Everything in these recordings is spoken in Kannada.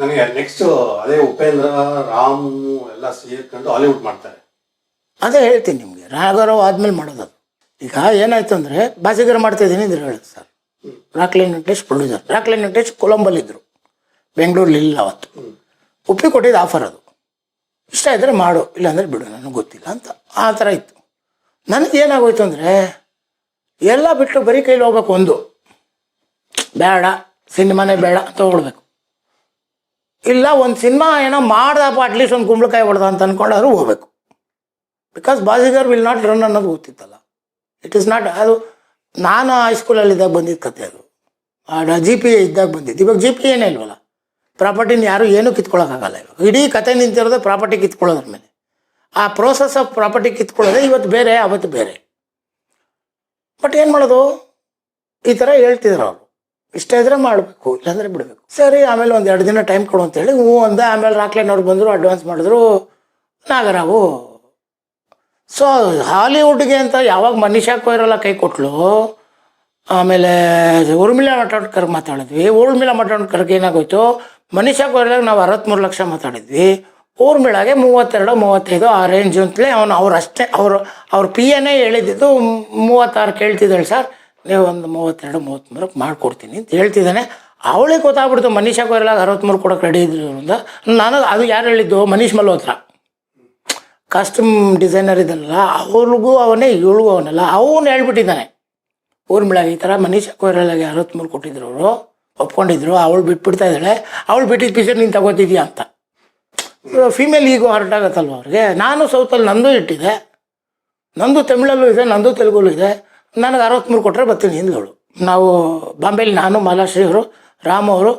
ನನಗೆ ನೆಕ್ಸ್ಟ್ ಅದೇ ಉಪೇಂದ್ರ, ರಾಮ್ ಎಲ್ಲ ಸೇರ್ಕೊಂಡು ಹಾಲಿವುಡ್ ಮಾಡ್ತಾರೆ. ಅದೇ ಹೇಳ್ತೀನಿ ನಿಮಗೆ ರಾಘರಾವ್ ಆದ್ಮೇಲೆ ಮಾಡೋದು ಅದು. ಈಗ ಏನಾಯ್ತು ಅಂದರೆ ಬಾಸಿಗರ ಮಾಡ್ತಾ ಇದ್ದೀನಿ ಇದ್ರೆ ಹೇಳುದು ಸರ್. ರಾಕ್ಲೈನ್ ವೆಂಕಟೇಶ್ ಪ್ರೊಡ್ಯೂಸರ್ ರಾಕ್ಲೈನ್ ವೆಂಕಟೇಶ್ ಕೊಲಂಬಲ್ಲಿದ್ದರು ಬೆಂಗಳೂರಲ್ಲಿ ಇಲ್ಲ ಅವತ್ತು. ಉಪ್ಪಿ ಕೊಟ್ಟಿದ್ದು ಆಫರ್ ಅದು. ಇಷ್ಟ ಇದ್ದರೆ ಮಾಡು, ಇಲ್ಲಾಂದರೆ ಬಿಡು, ನನಗೆ ಗೊತ್ತಿಲ್ಲ ಅಂತ. ಆ ಥರ ಇತ್ತು. ನನಗೆ ಏನಾಗೋಯ್ತು ಅಂದರೆ, ಎಲ್ಲ ಬಿಟ್ಟು ಬರೀ ಕೈಲಿ ಹೋಗ್ಬೇಕು ಒಂದು. ಬೇಡ, ಸಿನಿಮಾನೇ ಬೇಡ ಅಂತ ಹೋಗ್ಬೇಕು ಇಲ್ಲ, ಒಂದು ಸಿನಿಮಾ ಏನೋ ಮಾಡ್ದಪ್ಪ ಅಟ್ಲೀಸ್ಟ್ ಒಂದು ಕುಂಬಳಕಾಯಿ ಹೊಡೆದ ಅಂತ ಅಂದ್ಕೊಂಡಾದ್ರೂ ಹೋಗ್ಬೇಕು. Because Baazigar will not run ಅನ್ನೋದು ಗೊತ್ತಿತ್ತಲ್ಲ. ಇಟ್ ಇಸ್ ನಾಟ್ ಅದು ನಾನು ಹೈಸ್ಕೂಲಲ್ಲಿದ್ದಾಗ ಬಂದಿದ್ದ ಕತೆ ಅದು. ಜಿ ಪಿ ಎ ಇದ್ದಾಗ ಬಂದಿದ್ದು. ಇವಾಗ ಜಿ ಪಿ ಏನೇ ಇಲ್ವಲ್ಲ. ಪ್ರಾಪರ್ಟಿನ ಯಾರು ಏನೂ ಕಿತ್ಕೊಳ್ಳೋಕ್ಕಾಗಲ್ಲ ಇವಾಗ. ಇಡೀ ಕತೆ ನಿಂತಿರೋದು ಪ್ರಾಪರ್ಟಿ ಕಿತ್ಕೊಳ್ಳೋದ್ರ ಮೇಲೆ. ಆ ಪ್ರೋಸೆಸ್ ಆಫ್ ಪ್ರಾಪರ್ಟಿ ಕಿತ್ಕೊಳ್ಳೋದೇ ಇವತ್ತು ಬೇರೆ, ಅವತ್ತು ಬೇರೆ. ಬಟ್ ಏನು ಮಾಡೋದು? ಈ ಥರ ಹೇಳ್ತಿದ್ರು ಅವರು. ಇಷ್ಟ ಇದ್ರೆ ಮಾಡಬೇಕು, ಇಲ್ಲಾಂದ್ರೆ ಬಿಡಬೇಕು. ಸರಿ, ಆಮೇಲೆ ಒಂದು ಎರಡು ದಿನ ಟೈಮ್ ಕೊಡು ಅಂತೇಳಿ ಹ್ಞೂ ಅಂದ. ಆಮೇಲೆ ರಾಕ್ಲೈನವ್ರು ಬಂದರು ಅಡ್ವಾನ್ಸ್ ಮಾಡಿದ್ರು. ನಾಗರಾವು ಸೊ ಹಾಲಿವುಡ್ಗೆ ಅಂತ ಯಾವಾಗ ಮನೀಷಾ ಕೊಯ್ರೆಲ್ಲ ಕೈ ಕೊಟ್ಲು. ಆಮೇಲೆ ಉರ್ಮಿಳಾ ಮಟೋಣ್ಕರ್ ಮಾತಾಡಿದ್ವಿ. ಊರ್ಮಿಳಾ ಮಟೋಣ್ಕರ್ಗೆ ಏನಾಗೋಯ್ತು? ಮನೀಷಾ ಕೊಯ್ರೆಗೆ ನಾವು ಅರವತ್ತ್ಮೂರು ಲಕ್ಷ ಮಾತಾಡಿದ್ವಿ. ಊರ್ಮಿಳಾಗೆ ಮೂವತ್ತೆರಡು, ಮೂವತ್ತೈದು ಆ ರೇಂಜ್ ಅಂತಲೇ ಅವನು ಅವ್ರು ಅಷ್ಟೇ, ಅವರು, ಅವ್ರ ಪಿ ಎನೇ ಹೇಳಿದ್ದು ಮೂವತ್ತಾರು ಕೇಳ್ತಿದ್ದಾಳೆ ಸರ್. ನೀವು ಒಂದು ಮೂವತ್ತೆರಡು ಮೂವತ್ತ್ಮೂರಕ್ಕೆ ಮಾಡಿಕೊಡ್ತೀನಿ ಅಂತ ಹೇಳ್ತಿದ್ದಾನೆ. ಅವಳಿಗೆ ಗೊತ್ತಾಗ್ಬಿಡ್ತು ಮನೀಷಾ ಕೊಯ್ಲಾಗ ಅರವತ್ತ್ಮೂರು ಕೊಡೋಕೆ ರೆಡಿ ಇದ್ರು ಅಂತ. ನಾನು ಅದು ಯಾರು ಹೇಳಿದ್ದು? ಮನೀಶ್ ಮಲ್ಹೋತ್ರ. ಕಾಸ್ಟ್ಯೂಮ್ ಡಿಸೈನರ್ ಇದಲ್ಲ ಅವ್ರಿಗೂ ಅವನೇ ಇವಳಿಗೂ ಅವನಲ್ಲ. ಅವನು ಹೇಳ್ಬಿಟ್ಟಿದ್ದಾನೆ. ಊರ್ಮಿಳಾಗ ಈ ಥರ ಮನೀಷ್ ಕೊಯ್ರಲಾಗೆ ಅರವತ್ತ್ಮೂರು ಕೊಟ್ಟಿದ್ರು ಅವರು. ಒಪ್ಕೊಂಡಿದ್ರು ಅವಳು ಬಿಟ್ಬಿಡ್ತಾ ಇದ್ದಾಳೆ. ಅವಳು ಬಿಟ್ಟಿದ್ದ ಪಿಚರ್ ನೀನು ತಗೋತಿದ್ಯಾ ಅಂತ. ಫೀಮೇಲ್ ಈಗೋ ಹರ್ಟ್ ಆಗತ್ತಲ್ವ ಅವ್ರಿಗೆ? ನಾನು ಸೌತಲ್ಲಿ ನಂದು ಇಟ್ಟಿದೆ. ನಂದು ತಮಿಳಲ್ಲೂ ಇದೆ ನಂದು ತೆಲುಗಲ್ಲೂ ಇದೆ. ನನಗೆ ಅರವತ್ಮೂರು ಕೊಟ್ಟರೆ ಬರ್ತೀನಿ ಹಿಂದ್ಗಳು. ನಾವು ಬಾಂಬೆಲಿ ನಾನು ಮಾಲಾಶ್ರೀ ಅವರು ರಾಮ್ ಅವರು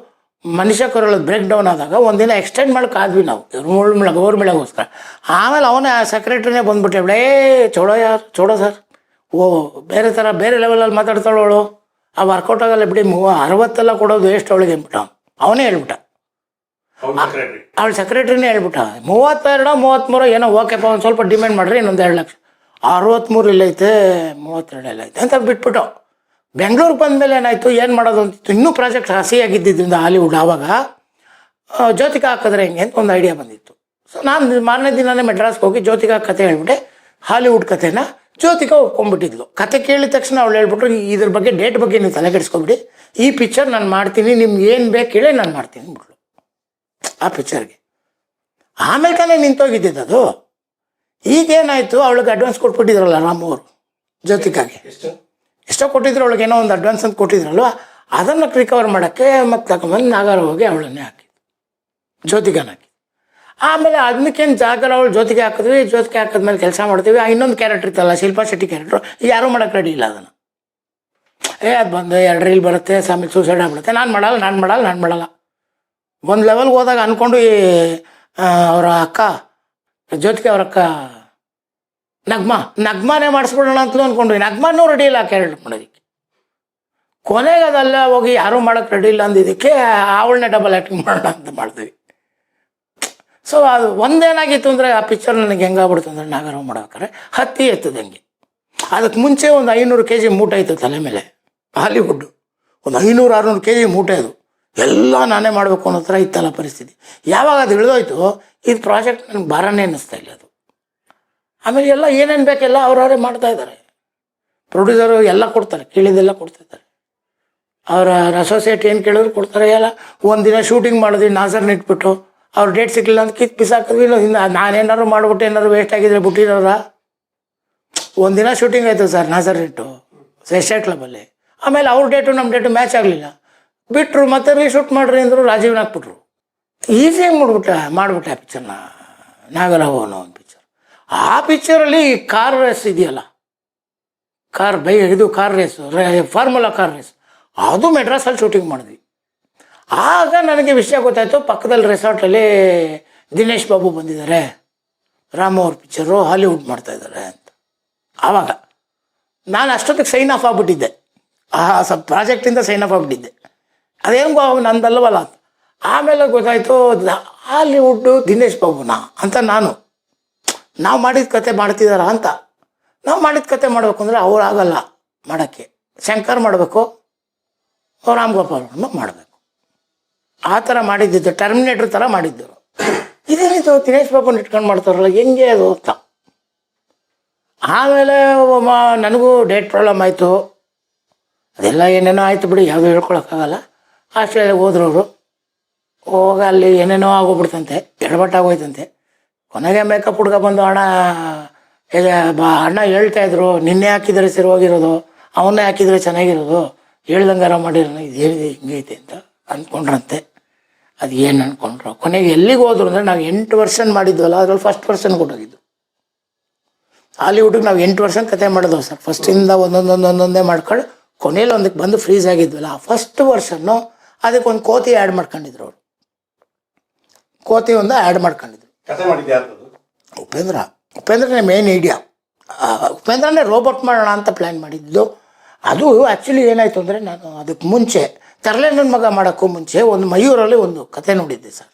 ಮನುಷ್ಯ ಕೊರಳದ ಬ್ರೇಕ್ ಡೌನ್ ಆದಾಗ ಒಂದಿನ ಎಕ್ಸ್ಟೆಂಡ್ ಮಾಡಕ್ಕೆ ಆದ್ವಿ ನಾವು. ಊರ್ಮಿಳ ಊರ್ಮಿಳಗೋಸ್ಕರ ಆಮೇಲೆ ಅವನ ಸೆಕ್ರೆಟ್ರಿನೇ ಬಂದ್ಬಿಟ್ಟೆ ಬಿಡೇ ಚೋಡೋ ಯಾರು? ಚೋಡೋ ಸರ್ ಓ ಬೇರೆ ಥರ ಬೇರೆ ಲೆವೆಲಲ್ಲಿ ಮಾತಾಡ್ತಾಳವಳು ಆ ವರ್ಕೌಟ್ ಆಗಲ್ಲ ಬಿಡಿ ಮೂವ ಅರವತ್ತೆಲ್ಲ ಕೊಡೋದು ಎಷ್ಟು ಅವಳಿಗೆ ಅಂದ್ಬಿಟ್ಟ ಅವನೇ. ಹೇಳ್ಬಿಟ್ಟ. ಅವಳು ಸೆಕ್ರೆಟ್ರಿನೇ ಹೇಳ್ಬಿಟ್ಟ. ಮೂವತ್ತೆರಡು ಮೂವತ್ತ್ಮೂರು ಏನೋ ಓಕೆಪ್ಪ ಒಂದು ಸ್ವಲ್ಪ ಡಿಮ್ಯಾಂಡ್ ಮಾಡ್ರಿ ಇನ್ನೊಂದು ಎರಡು ಲಕ್ಷ. ಅರವತ್ತ್ಮೂರು ಐತೆ, ಮೂವತ್ತೆರಡು ಎಲ್ಲೈತೆ ಅಂತ ಬಿಟ್ಬಿಟ್ಟು ಬೆಂಗಳೂರಿಗೆ ಬಂದಮೇಲೆ ಏನಾಯಿತು, ಏನು ಮಾಡೋದು ಅಂತಿತ್ತು? ಇನ್ನೂ ಪ್ರಾಜೆಕ್ಟ್ ಹಸಿಯಾಗಿದ್ದರಿಂದ ಹಾಲಿವುಡ್ ಆವಾಗ ಜ್ಯೋತಿಕ ಹಾಕಿದ್ರೆ ಹೆಂಗೆ ಅಂತ ಒಂದು ಐಡಿಯಾ ಬಂದಿತ್ತು. ಸೊ ನಾನು ಮಾರನೇ ದಿನನೇ ಮೆಡ್ರಾಸ್ಗೆ ಹೋಗಿ ಜ್ಯೋತಿಕಾ ಕತೆ ಹೇಳ್ಬಿಟ್ಟೆ ಹಾಲಿವುಡ್ ಕತೆನ ಜ್ಯೋತಿಕಾ ಒಪ್ಕೊಂಡ್ಬಿಟ್ಟಿದ್ಲು. ಕತೆ ಕೇಳಿದ ತಕ್ಷಣ ಅವಳು ಹೇಳ್ಬಿಟ್ರು, ಇದ್ರ ಬಗ್ಗೆ ಡೇಟ್ ಬಗ್ಗೆ ನೀವು ತಲೆ ಕೆಡಿಸ್ಕೊಬಿಡಿ. ಈ ಪಿಕ್ಚರ್ ನಾನು ಮಾಡ್ತೀನಿ, ನಿಮ್ಗೆ ಏನು ಬೇಕು ಹೇಳಿ ನಾನು ಮಾಡ್ತೀನಿ ಅಂದ್ಬಿಟ್ಲು ಆ ಪಿಕ್ಚರ್ಗೆ ಆಮೇಲೆ ತಾನೇ ನಿಂತೋಗಿದ್ದಿದ್ದು ಅದು. ಈಗೇನಾಯಿತು? ಅವಳಿಗೆ ಅಡ್ವಾನ್ಸ್ ಕೊಟ್ಬಿಟ್ಟಿದ್ರಲ್ಲ ನಮ್ಮವರು ಜ್ಯೋತಿಕಾಗೆ. ಎಷ್ಟು? ಕೊಟ್ಟಿದ್ರು ಅವಳಿಗೆ ಏನೋ ಒಂದು ಅಡ್ವಾನ್ಸ್ ಅಂತ ಕೊಟ್ಟಿದ್ರಲ್ವ? ಅದನ್ನು ರಿಕವರ್ ಮಾಡೋಕ್ಕೆ ಮತ್ತೆ ತಗೊಂಬಂದು ನಾಗಾರ ಹೋಗಿ ಅವಳನ್ನೇ ಹಾಕಿ. ಜ್ಯೋತಿಗನ ಹಾಕಿ. ಆಮೇಲೆ ಅದಕ್ಕೇನು ಜಾಗರ ಅವಳು ಜ್ಯೋತಿಗೆ ಹಾಕಿದ್ವಿ ಜ್ಯೋತಿಗೆ ಹಾಕಿದ್ಮೇಲೆ ಕೆಲಸ ಮಾಡ್ತೀವಿ. ಇನ್ನೊಂದು ಕ್ಯಾರೆಕ್ಟರ್ ಇತ್ತಲ್ಲ ಶಿಲ್ಪಾ ಶೆಟ್ಟಿ ಕ್ಯಾರೆಕ್ಟ್ರು ಯಾರೂ ಮಾಡೋಕೆ ರೆಡಿ ಇಲ್ಲ ಅದನ್ನು. ಏ ಅದು ಬಂದು ಎರಡು ರೀಲ್ ಬರುತ್ತೆ ಸಾಮಿ ಸೂಸೈಡ್ ಆಗ್ಬಿಡುತ್ತೆ. ನಾನು ಮಾಡಲ್ಲ ನಾನು ಮಾಡಲ್ಲ ನಾನು ಮಾಡಲ್ಲ. ಒಂದು ಲೆವೆಲ್ಗೆ ಹೋದಾಗ ಅಂದ್ಕೊಂಡು ಅವರ ಅಕ್ಕ ಜೊತೆಗೆ ಅವ್ರ ಅಕ್ಕ, ನಗ್ಮ, ನಗ್ಮಾನೇ ಮಾಡಿಸ್ಬಿಡೋಣ ಅಂತಲೂ ಅಂದ್ಕೊಂಡ್ವಿ ನಗ್ಮಾನೂ ರೆಡಿ ಇಲ್ಲ ಮಾಡೋದಕ್ಕೆ ಕೊನೆಗೆ ಅದೆಲ್ಲ ಹೋಗಿ ಯಾರೂ ಮಾಡೋಕೆ ರೆಡಿ ಇಲ್ಲ ಅಂದಿದ್ದಕ್ಕೆ ಅವಳನ್ನೇ ಡಬಲ್ ಆ್ಯಕ್ಟಿಂಗ್ ಮಾಡೋಣ ಅಂತ ಮಾಡ್ತೀವಿ ಸೊ ಅದು ಒಂದೇನಾಗಿತ್ತು ಅಂದರೆ ಆ ಪಿಕ್ಚರ್ ನನಗೆ ಹೆಂಗಾಗ್ಬಿಡ್ತು ಅಂದರೆ ನಾಗರಾವ್ ಮಾಡ್ಬೇಕಾರೆ ಹತ್ತಿ ಎತ್ತದಂಗೆ ಅದಕ್ಕೆ ಮುಂಚೆ ಒಂದು ಐನೂರು ಕೆ ಜಿ ಮೂಟೆ ಇತ್ತು ತಲೆ ಮೇಲೆ ಹಾಲಿವುಡ್ಡು ಒಂದು ಐನೂರು, ಆರುನೂರು ಕೆ ಜಿ ಮೂಟೆ ಅದು. ಎಲ್ಲ ನಾನೇ ಮಾಡಬೇಕು ಅನ್ನೋ ಥರ ಇತ್ತಲ್ಲ ಪರಿಸ್ಥಿತಿ. ಯಾವಾಗ ಅದು ಇಳಿದೋಯ್ತು ಇದು ಪ್ರಾಜೆಕ್ಟ್ ನನಗೆ ಭಾರನೇ ಅನ್ನಿಸ್ತಾ ಇಲ್ಲ ಅದು. ಆಮೇಲೆ ಎಲ್ಲ ಏನೇನು ಬೇಕೆಲ್ಲ ಅವರವರೇ ಮಾಡ್ತಾ ಇದ್ದಾರೆ. ಪ್ರೊಡ್ಯೂಸರು ಎಲ್ಲ ಕೊಡ್ತಾರೆ ಕೇಳಿದೆಲ್ಲ ಕೊಡ್ತಿದ್ದಾರೆ ಅವರ ಅಸೋಸಿಯೇಟ್ ಏನು ಕೇಳಿದ್ರು ಕೊಡ್ತಾರೆ, ಎಲ್ಲ ಒಂದಿನ ಶೂಟಿಂಗ್ ಮಾಡಿದ್ವಿ ನಾಸರ್ನ ಇಟ್ಬಿಟ್ಟು ಅವ್ರ ಡೇಟ್ ಸಿಕ್ಕಿಲ್ಲ ಅಂತ ಕಿತ್ತು ಬಿಸಾಕಿದ್ವಿ ಇನ್ನು ನಾನೇನಾದ್ರು ಮಾಡ್ಬಿಟ್ಟು ಏನಾದ್ರು ವೇಸ್ಟ್ ಆಗಿದ್ರೆ ಬಿಟ್ಟಿರೋರ ಒಂದಿನ ಶೂಟಿಂಗ್ ಆಯಿತು ಸರ್, ನಾಸರ್ ಇಟ್ಟು ಎಸ್ಟೇಟ್ ಕ್ಲಬಲ್ಲಿ ಆಮೇಲೆ ಅವ್ರ ಡೇಟು ನಮ್ಮ ಡೇಟು ಮ್ಯಾಚ್ ಆಗಲಿಲ್ಲ. ಬಿಟ್ಟರು ಮತ್ತೆ ರೀಶೂಟ್ ಮಾಡ್ರಿ ಅಂದರು ರಾಜೀವ್ನ ಹಾಕ್ಬಿಟ್ರು. ಈಸಿಯಾಗಿ ಮಾಡ್ಬಿಟ್ಟ, ಮಾಡ್ಬಿಟ್ಟೆ ಆ ಪಿಕ್ಚರ್ನ ನಾಗರಾವ್ ಅನ್ನೋ ಒಂದು ಪಿಕ್ಚರ್ ಆ ಪಿಕ್ಚರಲ್ಲಿ ಕಾರ್ ರೇಸ್ ಇದೆಯಲ್ಲ? ಕಾರ್ ಬೈ, ಇದು car race formula car race ಅದು ಮೆಡ್ರಾಸಲ್ಲಿ ಶೂಟಿಂಗ್ ಮಾಡಿದ್ವಿ. ಆಗ ನನಗೆ ವಿಷಯ ಗೊತ್ತಾಯಿತು, ಪಕ್ಕದಲ್ಲಿ ರೆಸಾರ್ಟಲ್ಲಿ ದಿನೇಶ್ ಬಾಬು ಬಂದಿದ್ದಾರೆ. ರಾಮ ಅವ್ರ ಪಿಕ್ಚರು ಹಾಲಿವುಡ್ ಮಾಡ್ತಾ ಇದ್ದಾರೆ ಅಂತ. ಆವಾಗ ನಾನು ಅಷ್ಟೊತ್ತಿಗೆ ಸೈನ್ ಆಫ್ ಆಗಿಬಿಟ್ಟಿದ್ದೆ. ಆ ಸಬ್ ಪ್ರಾಜೆಕ್ಟಿಂದ ಸೈನ್ ಆಫ್ ಆಗಿಬಿಟ್ಟಿದ್ದೆ. ಅದೇನು ನಂದಲ್ಲವಲ್ಲ ಆಮೇಲೆ ಗೊತ್ತಾಯಿತು ಹಾಲಿವುಡ್ ದಿನೇಶ್ ಬಾಬುನಾ ಅಂತ ನಾನು. ನಾವು ಮಾಡಿದ ಕತೆ ಮಾಡ್ತಿದಾರ ಅಂತ. ನಾವು ಮಾಡಿದ ಕತೆ ಮಾಡಬೇಕು ಅಂದರೆ ಅವ್ರು ಆಗಲ್ಲ ಮಾಡೋಕ್ಕೆ. ಶಂಕರ್ ಮಾಡಬೇಕು, ರಾಮ್ ಗೋಪಾಲ್ ವರ್ಮ ಮಾಡಬೇಕು. ಆ ಥರ ಮಾಡಿದ್ದಿದ್ದು ಟರ್ಮಿನೇಟರ್ ಥರ ಮಾಡಿದ್ದರು ಇದೇನಿದು ದಿನೇಶ್ ಬಾಬುನ ಇಟ್ಕೊಂಡು ಮಾಡ್ತಾರಲ್ಲ, ಹೆಂಗೆ ಅದು ಅಂತ. ಆಮೇಲೆ ನನಗೂ ಡೇಟ್ ಪ್ರಾಬ್ಲಮ್ ಆಯಿತು. ಅದೆಲ್ಲ ಏನೇನೋ ಆಯಿತು ಬಿಡಿ, ಯಾವುದೂ ಹೇಳ್ಕೊಳಕ್ಕಾಗಲ್ಲ. ಆಸ್ಟ್ರೇಲಿಯಾಗೆ ಹೋದ್ರವರು ಹೋಗ ಅಲ್ಲಿ ಏನೇನೋ ಆಗೋಗ್ಬಿಡ್ತಂತೆ ಎಡವಟ್ಟಾಗೋಯ್ತಂತೆ ಕೊನೆಗೆ ಮೇಕಪ್ ಹುಡ್ಗ ಬಂದು ಅಣ್ಣ ಬಾ, ಅಣ್ಣ ಹೇಳ್ತಾ ಇದ್ರು, ನಿನ್ನೆ ಹಾಕಿದ್ರೆ ಸರಿ ಹೋಗಿರೋದು, ಅವನ್ನೇ ಹಾಕಿದ್ರೆ ಚೆನ್ನಾಗಿರೋದು, ಹೇಳ್ದಂಗಾರ ಮಾಡಿರೋಣ ಇದೇನಿದೆ ಹಿಂಗೈತೆ ಅಂತ ಅಂದ್ಕೊಂಡ್ರಂತೆ ಅದು ಏನು ಅನ್ಕೊಂಡ್ರು? ಕೊನೆಗೆ ಎಲ್ಲಿಗೆ ಹೋದ್ರು ಅಂದರೆ ನಾವು ಎಂಟು ವರ್ಷನ್ ಮಾಡಿದ್ವಲ್ಲ, ಅದ್ರಲ್ಲಿ ಫಸ್ಟ್ ವರ್ಷನ್ ಕೊಟ್ಟೋಗಿದ್ದು ಹಾಲಿವುಡ್ಗೆ ನಾವು ಎಂಟು ವರ್ಷ ಕತೆ ಮಾಡಿದ್ವು ಸರ್. ಫಸ್ಟಿಂದ ಒಂದೊಂದೊಂದು ಒಂದೊಂದೇ ಮಾಡ್ಕೊಂಡು ಕೊನೆಯಲ್ಲಿ ಒಂದಕ್ಕೆ ಬಂದು ಫ್ರೀಸ್ ಆಗಿದ್ವಲ್ಲ, ಆ ಫಸ್ಟ್ ವರ್ಷನ್ನು ಅದಕ್ಕೆ ಒಂದು ಕೋತಿ ಆ್ಯಡ್ ಮಾಡ್ಕೊಂಡಿದ್ರು ಅವರು. ಕೋತಿ ಒಂದು ಆ್ಯಡ್ ಮಾಡ್ಕೊಂಡಿದ್ರು ಕತೆ ಮಾಡಿದ್ದೆ ಯಾರ್ದು ಉಪೇಂದ್ರ ಉಪೇಂದ್ರನೇ ಮೇನ್ ಐಡಿಯಾ ಉಪೇಂದ್ರನೇ ರೋಬೋಟ್ ಮಾಡೋಣ ಅಂತ ಪ್ಲ್ಯಾನ್ ಮಾಡಿದ್ದು. ಅದು ಆ್ಯಕ್ಚುಲಿ ಏನಾಯಿತು ಅಂದರೆ ನಾನು ಅದಕ್ಕೆ ಮುಂಚೆ ತರಲೆ ನನ್ನ ಮಗ ಮಾಡೋಕ್ಕೂ ಮುಂಚೆ ಒಂದು ಮಯೂರಲ್ಲಿ ಒಂದು ಕತೆ ನೋಡಿದ್ದೆ ಸರ್.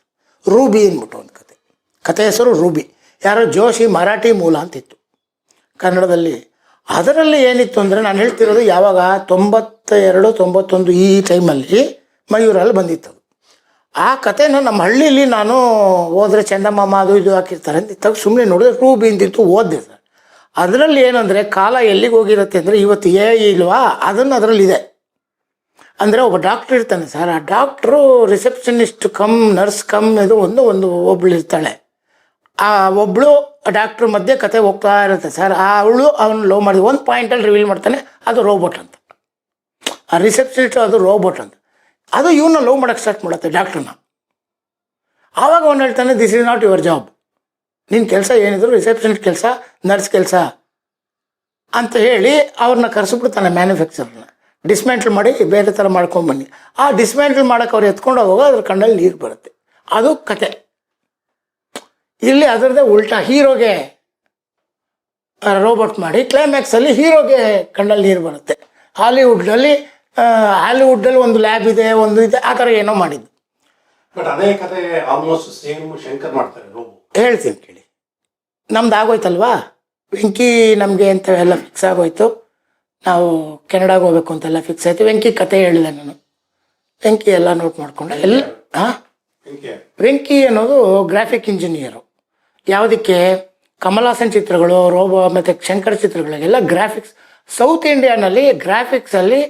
ರೂಬಿ ಅಂದ್ಬಿಟ್ಟು ಒಂದು ಕತೆ. ಕತೆ ಹೆಸರು ರೂಬಿ. ಯಾರೋ ಜೋಶಿ ಮರಾಠಿ ಮೂಲ ಅಂತಿತ್ತು. ಕನ್ನಡದಲ್ಲಿ. ಅದರಲ್ಲಿ ಏನಿತ್ತು ಅಂದರೆ ನಾನು ಹೇಳ್ತಿರೋದು ಯಾವಾಗ ತೊಂಬತ್ತ ಎರಡು ತೊಂಬತ್ತೊಂದು ಈ ಟೈಮಲ್ಲಿ ಮಯೂರಲ್ಲಿ ಬಂದಿತ್ತು. ಆ ಕಥೆನ ನಮ್ಮ ಹಳ್ಳಿಲಿ ನಾನು ಹೋದ್ರೆ ಚಂದಮಾಮ ಅದು ಇದು ಹಾಕಿರ್ತಾರೆ ಅಂತ ಸುಮ್ಮನೆ ನೋಡಿದ್ರೆ ಟೂ ಬೀಂತಿತ್ತು ಓದಿದೆ ಸರ್. ಅದರಲ್ಲಿ ಏನಂದರೆ ಕಾಲ ಎಲ್ಲಿಗೆ ಹೋಗಿರುತ್ತೆ ಅಂದರೆ ಇವತ್ತು ಏ ಇಲ್ವಾ? ಅದನ್ನು ಅದರಲ್ಲಿದೆ. ಅಂದರೆ ಒಬ್ಬ ಡಾಕ್ಟ್ರ್ ಇರ್ತಾನೆ ಸರ್. ಆ doctor receptionist cum nurse cum ಇದು ಒಂದು ಒಂದು ಒಬ್ಳು ಇರ್ತಾಳೆ. ಆ ಒಬ್ಳು ಡಾಕ್ಟ್ರ್ ಮಧ್ಯೆ ಕತೆ ಹೋಗ್ತಾ ಇರುತ್ತೆ ಸರ್. ಆ ಅವಳು ಅವನು ಲೋ ಮಾಡಿದ, ಒಂದು ಪಾಯಿಂಟಲ್ಲಿ ರಿವೀಲ್ ಮಾಡ್ತಾನೆ, ಅದು ರೋಬೋಟ್ ಅಂತ. ಆ ರಿಸೆಪ್ಷನಿಸ್ಟ್ ಅದು ರೋಬೋಟ್ ಅಂತ. ಅದು ಇವನ್ನ ಲವ್ ಮಾಡೋಕ್ಕೆ ಸ್ಟಾರ್ಟ್ ಮಾಡುತ್ತೆ ಡಾಕ್ಟ್ರನ್ನ ಆವಾಗ ಅವನು ಹೇಳ್ತಾನೆ this is not your job ನಿನ್ನ ಕೆಲಸ ಏನಿದ್ರು ರಿಸೆಪ್ಷನಿಸ್ಟ್ ಕೆಲಸ ನರ್ಸ್ ಕೆಲಸ. ಅಂತ ಹೇಳಿ ಅವ್ರನ್ನ ಕರೆಸಿಬಿಡ್ತಾನೆ ಮ್ಯಾನುಫ್ಯಾಕ್ಚರ್ನ ಡಿಸ್ಮ್ಯಾಂಟಲ್ ಮಾಡಿ ಬೇರೆ ಥರ ಮಾಡ್ಕೊಂಡು ಬನ್ನಿ. ಆ ಡಿಸ್ಮ್ಯಾಂಟಲ್ ಮಾಡೋಕೆ ಅವ್ರು ಎತ್ಕೊಂಡು ಹೋಗುವಾಗ ಅದ್ರ ಕಣ್ಣಲ್ಲಿ ನೀರು ಬರುತ್ತೆ. ಅದು ಕತೆ. ಇಲ್ಲಿ ಅದರದ್ದೇ ಉಲ್ಟಾ ಹೀರೋಗೆ ರೋಬೋಟ್ ಮಾಡಿ ಕ್ಲೈಮ್ಯಾಕ್ಸಲ್ಲಿ ಹೀರೋಗೆ ಕಣ್ಣಲ್ಲಿ ನೀರು ಬರುತ್ತೆ. ಹಾಲಿವುಡ್ನಲ್ಲಿ ಹಾಲಿವುಡ್ನಲ್ಲಿ ಒಂದು ಲ್ಯಾಬ್ ಇದೆ ಒಂದು ಇದೆ ಆ ಥರ ಏನೋ ಮಾಡಿದ್ದು. ಬಟ್ ಅದೇ ಕತೆ ಆಲ್ಮೋಸ್ಟ್ ಸೇಮ್ ಶಂಕರ್ ಮಾಡ್ತಾರೆ ಹೇಳ್ತೀನಿ ಕೇಳಿ. ನಮ್ದು ಆಗೋಯ್ತಲ್ವಾ? ವೆಂಕಿ ನಮಗೆ ಅಂತ ಎಲ್ಲ ಫಿಕ್ಸ್ ಆಗೋಯ್ತು. ನಾವು ಕೆನಡಾಗೆ ಹೋಗ್ಬೇಕು ಅಂತೆಲ್ಲ ಫಿಕ್ಸ್ ಆಯಿತು. ವೆಂಕಿ ಕತೆ ಹೇಳಿದೆ ನಾನು. ವೆಂಕಿ ಎಲ್ಲ ನೋಟ್ ಮಾಡ್ಕೊಂಡೆ ಎಲ್ಲ ಹಾಂ ವೆಂಕಿ ಅನ್ನೋದು ಗ್ರಾಫಿಕ್ ಇಂಜಿನಿಯರು ಯಾವುದಕ್ಕೆ? ಕಮಲಾಸನ್ ಚಿತ್ರಗಳು ರೋಬೋ ಮತ್ತು ಶಂಕರ್ ಚಿತ್ರಗಳಿಗೆಲ್ಲ ಗ್ರಾಫಿಕ್ಸ್ ಸೌತ್ ಇಂಡಿಯಾನಲ್ಲಿ ಗ್ರಾಫಿಕ್ಸಲ್ಲಿ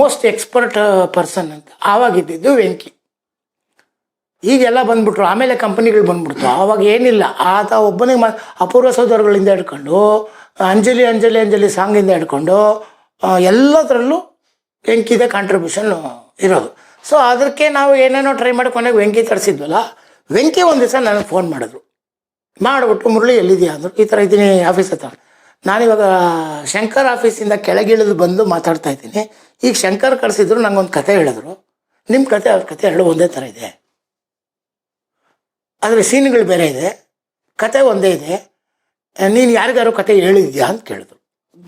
ಮೋಸ್ಟ್ ಎಕ್ಸ್ಪರ್ಟ್ ಪರ್ಸನ್ ಅಂತ. ಆವಾಗಿದ್ದಿದ್ದು ವೆಂಕಿ. ಈಗೆಲ್ಲ ಬಂದ್ಬಿಟ್ರು, ಆಮೇಲೆ ಕಂಪನಿಗಳು ಬಂದ್ಬಿಡ್ತು. ಆವಾಗ ಏನಿಲ್ಲ. ಆತ ಒಬ್ಬನಿಗೆ ಮ, ಅಪೂರ್ವ ಸೋದರಗಳಿಂದ ಹಿಡ್ಕೊಂಡು, ಅಂಜಲಿ ಅಂಜಲಿ ಅಂಜಲಿ ಸಾಂಗಿಂದ ಹಿಡ್ಕೊಂಡು ಎಲ್ಲದರಲ್ಲೂ ವೆಂಕಿದೆ ಕಾಂಟ್ರಿಬ್ಯೂಷನ್ ಇರೋದು. ಸೊ ಅದಕ್ಕೆ ನಾವು ಏನೇನೋ ಟ್ರೈ ಮಾಡಿ ಕೊನೆಗೆ ವೆಂಕಿ ತರಿಸಿದ್ವಲ್ಲ, ವೆಂಕಿ ಒಂದು ದಿವಸ ನನಗೆ ಫೋನ್ ಮಾಡಿದ್ರು. ಮಾಡಿಬಿಟ್ಟು ಮುರಳಿ ಎಲ್ಲಿದೆಯಾ ಅಂದರು, ಈ ಥರ ಇದ್ದೀನಿ ಆಫೀಸ್ ಹತ್ರ. ನಾನಿವಾಗ, ಶಂಕರ್ ಆಫೀಸಿಂದ ಕೆಳಗಿಳಿದು ಬಂದು ಮಾತಾಡ್ತಾ ಇದ್ದೀನಿ. ಈಗ ಶಂಕರ್ ಕಳಿಸಿದ್ರು, ನಂಗೊಂದು ಕತೆ ಹೇಳಿದ್ರು. ನಿಮ್ಮ ಕತೆ, ಅವ್ರ ಕತೆ ಎರಡು ಒಂದೇ ಥರ ಇದೆ. ಆದರೆ ಸೀನ್ಗಳು ಬೇರೆ ಇದೆ. ಕತೆ ಒಂದೇ ಇದೆ. ನೀನು ಯಾರಿಗಾರು ಕತೆ ಹೇಳಿದ್ಯಾ ಅಂತ ಕೇಳಿದ್ರು.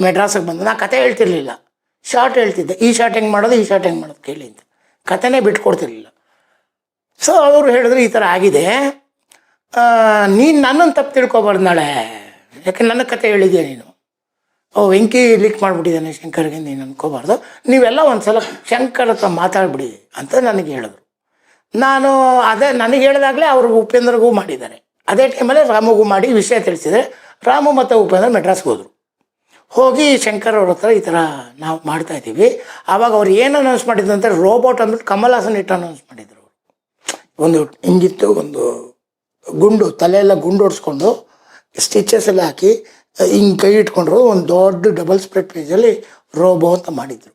ಮೆಡ್ರಾಸಿಗೆ ಬಂದು, ನಾ ಕತೆ ಹೇಳ್ತಿರ್ಲಿಲ್ಲ. ಶಾರ್ಟ್ ಹೇಳ್ತಿದ್ದೆ. ಈ ಶಾರ್ಟ್ ಹೆಂಗೆ ಮಾಡೋದು, ಈ ಶಾರ್ಟ್ ಹೆಂಗೆ ಮಾಡೋದು ಕೇಳಿ ಅಂತ. ಕತೆನೇ ಬಿಟ್ಕೊಡ್ತಿರ್ಲಿಲ್ಲ. ಸೊ ಅವರು ಹೇಳಿದ್ರು, ಈ ಥರ ಆಗಿದೆ. ನೀನು ನನ್ನನ್ನು ತಪ್ಪು ತಿಳ್ಕೊಬಾರ್ದು ನಾಳೆ. ಯಾಕೆ ನನ್ನ ಕತೆ ಹೇಳಿದ್ಯಾ ನೀನು? ಓ ವೆಂಕಿ ಲೀಕ್ ಮಾಡಿಬಿಟ್ಟಿದ್ದಾನೆ ಶಂಕರ್ಗೆ ನೀನು ಅನ್ಕೋಬಾರ್ದು. ನೀವೆಲ್ಲ ಒಂದ್ಸಲ ಶಂಕರ್ ಹತ್ರ ಮಾತಾಡ್ಬಿಡಿ ಅಂತ ನನಗೆ ಹೇಳಿದ್ರು. ನಾನು ಅದೇ ನನಗೆ ಹೇಳಿದಾಗಲೇ ಅವರು ಉಪೇಂದ್ರಗೂ ಮಾಡಿದ್ದಾರೆ. ಅದೇ ಟೈಮಲ್ಲಿ ರಾಮಗೂ ಮಾಡಿ ವಿಷಯ ತಿಳಿಸಿದರೆ ರಾಮು ಮತ್ತು ಉಪೇಂದ್ರ ಮೆಡ್ರಾಸ್ಗೆ ಹೋದರು. ಹೋಗಿ ಶಂಕರ್ ಅವ್ರ ಹತ್ರ ಈ ಥರ ನಾವು ಮಾಡ್ತಾ ಇದ್ದೀವಿ. ಆವಾಗ ಅವ್ರು ಏನು ಅನೌನ್ಸ್ ಮಾಡಿದ್ರು ಅಂತ ರೋಬೋಟ್ ಅಂದ್ಬಿಟ್ಟು ಕಮಲ್ ಹಾಸನ್ ಇಟ್ಟು ಅನೌನ್ಸ್ ಮಾಡಿದ್ರು ಒಂದು ಹಿಂಗಿತ್ತು, ಒಂದು ಗುಂಡು, ತಲೆಯೆಲ್ಲ ಗುಂಡು ಹೊಡ್ಸ್ಕೊಂಡು ಸ್ಟಿಚಸ್ ಎಲ್ಲ ಹಾಕಿ ಹಿಂಗೆ ಕೈ ಇಟ್ಕೊಂಡ್ರು, ಒಂದು ದೊಡ್ಡ ಡಬಲ್ ಸ್ಪ್ರೆಡ್ ಪೇಜಲ್ಲಿ ರೋಬೋ ಅಂತ ಮಾಡಿದ್ರು.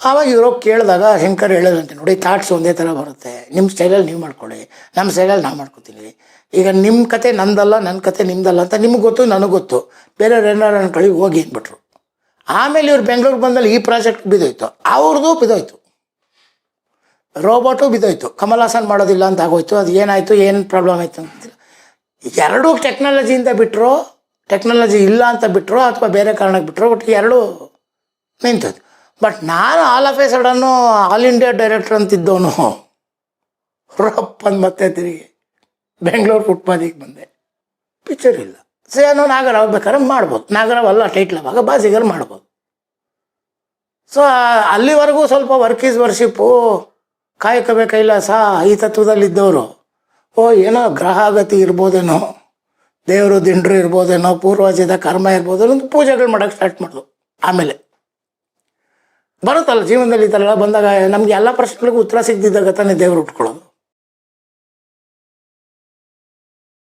ಆವಾಗ ಇವರು ಕೇಳಿದಾಗ, ಶಂಕರ್ ಹೇಳೋದಂತೆ ನೋಡಿ ಥಾಟ್ಸ್ ಒಂದೇ ಥರ ಬರುತ್ತೆ. ನಿಮ್ಮ ಸ್ಟೈಲಲ್ಲಿ ನೀವು ಮಾಡ್ಕೊಳ್ಳಿ ನಮ್ಮ ಸ್ಟೈಲಲ್ಲಿ ನಾವು ಮಾಡ್ಕೊತೀನಿ ಈಗ ನಿಮ್ಮ ಕತೆ ನಂದಲ್ಲ ನನ್ನ ಕತೆ ನಿಮ್ದಲ್ಲ ಅಂತ ನಿಮ್ಗೆ ಗೊತ್ತು, ನನಗೆ ಗೊತ್ತು. ಬೇರೆಯವ್ರು ಏನಾರು ಕಳಿ ಹೋಗಿ ಅಂದ್ಬಿಟ್ರು. ಆಮೇಲೆ ಇವ್ರು ಬೆಂಗಳೂರು ಬಂದಲ್ಲಿ ಈ ಪ್ರಾಜೆಕ್ಟ್ ಬಿದ್ದೋಯ್ತು ಅವ್ರದ್ದು ಬಿದ್ದೋಯ್ತು ರೋಬೋಟು ಬಿದ್ದೋಯ್ತು ಕಮಲ್ ಹಾಸನ್ ಮಾಡೋದಿಲ್ಲ ಅಂತ ಆಗೋಯ್ತು. ಅದು ಏನಾಯಿತು? ಏನು ಪ್ರಾಬ್ಲಮ್ ಆಯಿತು ಅಂತ? ಎರಡೂ ಟೆಕ್ನಾಲಜಿಯಿಂದ ಬಿಟ್ಟರು ಟೆಕ್ನಾಲಜಿ ಇಲ್ಲ ಅಂತ ಬಿಟ್ಟರು ಅಥವಾ ಬೇರೆ ಕಾರಣಕ್ಕೆ ಬಿಟ್ಟರು ಬಟ್ ಎರಡೂ ನಿಂತದ್ದು. ಬಟ್ ನಾನು all of a sudden all India director ಅಂತಿದ್ದವನು. ರಪ್ಪ ಅಂದ್ ಮತ್ತೆ ತಿರುಗಿ ಬೆಂಗಳೂರು ಫುಟ್ಪಾತಿಗೆ ಬಂದೆ. ಪಿಕ್ಚರ್ ಇಲ್ಲ. ಸೇನು ನಾಗರಾವ್ ಬೇಕಾದ್ರೆ ಮಾಡ್ಬೋದು. ನಾಗರಾವ್ ಅಲ್ಲ ಟೈಟ್ಲ್ ಅವಾಗ ಬಾಸಿಗರ್ ಮಾಡ್ಬೋದು. ಸೊ ಅಲ್ಲಿವರೆಗೂ ಸ್ವಲ್ಪ ವರ್ಕ್ ಈಸ್ ವರ್ಷಿಪ್ಪು ಕಾಯಕವೇ ಕೈಲಾಸ ಈ ತತ್ವದಲ್ಲಿದ್ದವರು. ಓ, ಏನೋ ಗ್ರಹಗತಿ ಇರ್ಬೋದೇನೋ. ದೇವರು ದಿಂಡ್ರು ಇರ್ಬೋದೇನೋ ಪೂರ್ವಜದ ಕರ್ಮ ಇರ್ಬೋದು ಅಂತ ಪೂಜೆಗಳು ಮಾಡೋಕೆ ಸ್ಟಾರ್ಟ್ ಮಾಡಿದ್ರು ಆಮೇಲೆ ಬರುತ್ತಲ್ಲ ಜೀವನದಲ್ಲಿ ಈ ಥರ ಬಂದಾಗ ನಮಗೆ ಎಲ್ಲ ಪ್ರಶ್ನೆಗಳಿಗೂ ಉತ್ತರ ಸಿಗದಿದ್ದಾಗ ತಾನೇ ದೇವರು ಉಟ್ಕೊಳ್ಳೋದು.